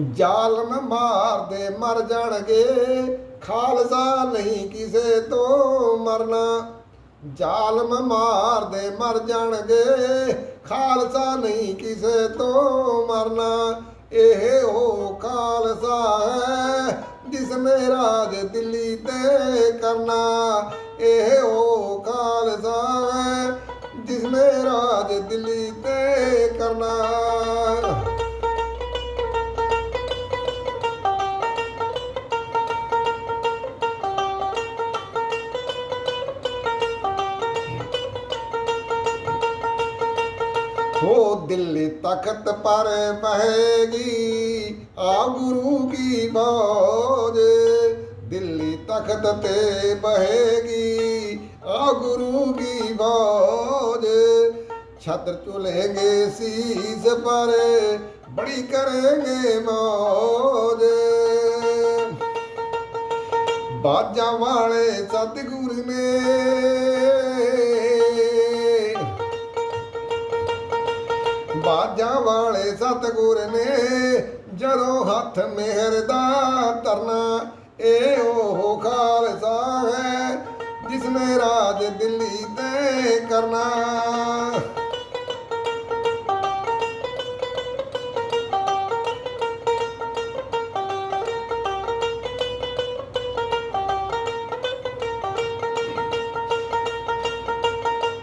ਜ਼ਾਲਮ ਮਾਰਦੇ, ਮਰ ਜਾਣਗੇ। ਖਾਲਸਾ ਨਹੀਂ ਕਿਸੇ ਤੋਂ ਮਰਨਾ। ਜ਼ਾਲਮ ਮਾਰਦੇ, ਮਰ ਜਾਣਗੇ। ਖਾਲਸਾ ਨਹੀਂ ਕਿਸੇ ਤੋਂ ਮਰਨਾ। ਇਹ ਉਹ ਖਾਲਸਾ ਹੈ ਜਿਸ ਨੇ ਰਾਜ ਦਿੱਲੀ ਤੇ ਕਰਨਾ। ਇਹ ਹੋ ਦਿੱਲੀ ਤਖਤ ਪਰ ਬਹੇਗੀ ਆ ਗੁਰੂ ਕੀ ਬਾਜ ਦਿੱਲੀ ਤਖਤ ਤੇ ਬਹੇਗੀ ਆ ਗੁਰੂ ਕੀ ਬਾਜ ਛਤਰ ਚੁਲੇਂਗੇ ਸੀਸ ਪਰ, ਬੜੀ ਕरेंगे ਮੌਜ। ਬਾਜਾਂ ਵਾਲੇ ਸਤਿਗੁਰ ਨੇ ਬਾਜਾਂ ਵਾਲੇ ਸਤਿਗੁਰ ਨੇ ਜਦੋਂ ਹੱਥ ਮਿਹਰ ਦਾ ਧਰਨਾ, ਇਹ ਉਹ ਖਾਲਸਾ ਹੈ ਜਿਸ ਨੇ ਰਾਜ ਦਿੱਲੀ ਤੇ ਕਰਨਾ।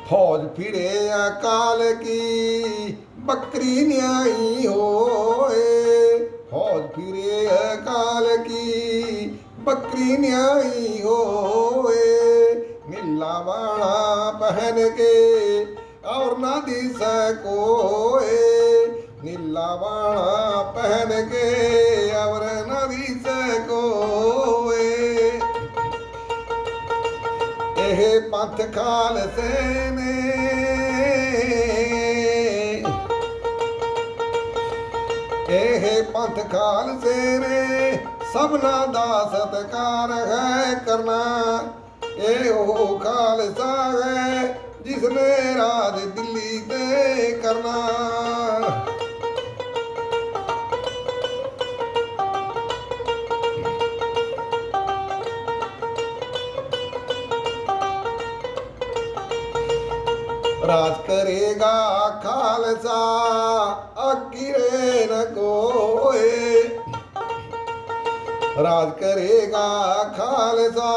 ਫੌਜ ਫਿਰੇ ਅਕਾਲ ਕੀ ਬੱਕਰੀ ਨਿਆਈ ਹੋਏ। ਫੌਜ ਫਿਰੇ ਅਕਾਲ ਕੀ, ਬੱਕਰੀ ਨਿਆਈ ਹੋਏ। ਨੀਲਾ ਵਾਲਾ ਪਹਿਨ ਕੇ ਔਰ ਨਾ ਦਿਸ ਕੋਏ। ਨੀਲਾ ਵਾਲਾ ਪਹਿਨ ਕੇ ਔਰ ਨਾ ਦਿਸ ਕੋਏ। ਇਹ ਪੰਥ ਖਾਲਸੇ ਨੇ ਪੰਥ ਖਾਲਸੇ ਨੇ, ਸਭਨਾ ਦਾ ਸਤਕਾਰ ਹੈ ਕਰਨਾ। ਇਹ ਉਹ ਖਾਲਸਾ ਹੈ ਜਿਸ ਨੇ ਰਾਜ ਦਿੱਲੀ ਤੇ ਕਰਨਾ। ਰਾਜ ਕਰੇਗਾ ਖਾਲਸਾ ਅਕਿਰੇ ਨ ਰਾਜ ਕਰੇਗਾ ਖਾਲਸਾ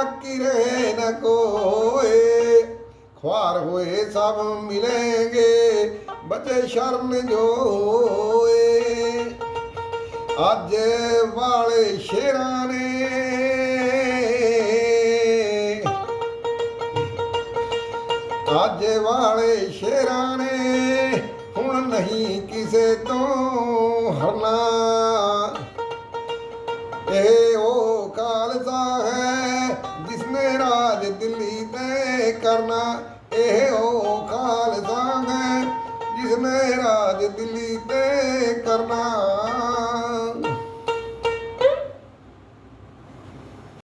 ਅਕਿਰੇ ਨ ਕੋਏ। ਖਵਾਰ ਹੋਏ ਸਭ ਮਿਲेंगे ਬਚੇ ਸ਼ਰਮ ਜੋਏ। ਅੱਜ ਵਾਲੇ ਸ਼ੇਰਾਂ ਨੇ ਅੱਜ ਵਾਲੇ ਸ਼ੇਰਾਂ ਨੇ ਹੁਣ ਨਹੀਂ ਕਿਸੇ ਤੋਂ ਹਰਨਾ। ਜਿਸਨੇ ਰਾਜ ਦਿੱਲੀ ਤੇ ਕਰਨਾ ਇਹ ਉਹ ਖਾਲਸਾ ਹੈ ਜਿਸਨੇ ਰਾਜ ਦਿੱਲੀ ਤੇ ਕਰਨਾ